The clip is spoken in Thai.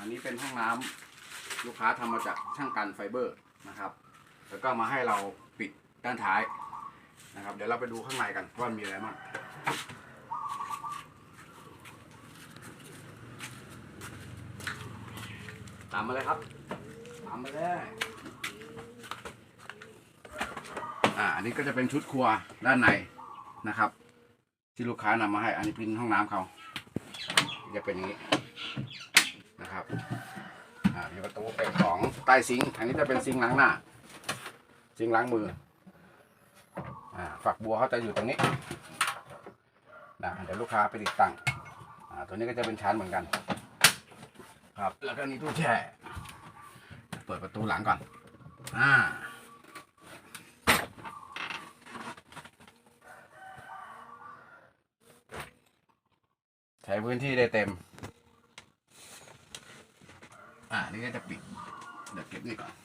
อันนี้เป็นห้องน้ำลูกค้าทำมาจากช่างกันไฟเบอร์นะครับ แล้วก็มาให้เราปิดด้านท้ายนะครับ เดี๋ยวเราไปดูข้างในกันว่ามีอะไรบ้างตามมาเลยครับ ตามมาเลยอ่าอันนี้ก็จะเป็นชุดครัวด้านในนะครับ ที่ลูกค้านำมาให้ อันนี้เป็นห้องน้ำเขาจะเป็นอย่างนี้ ประตูเป็นของใต้ซิงค์ทางนี้จะเป็นซิงค์ล้างหน้า ซิงค์ล้างมืออ่าฝักบัวเขาจะอยู่ตรงนี้นะเดี๋ยวลูกค้าไปติดตั้งอ่าตัวนี้ก็จะเป็นชั้นเหมือนกัน ครับแล้วก็นี่ตู้แช่ เปิดประตูหลังก่อนอ่าใช้พื้นที่ได้เต็ม อ่านี่ก็จะปิด เดี๋ยวเก็บนี่ก่อนตา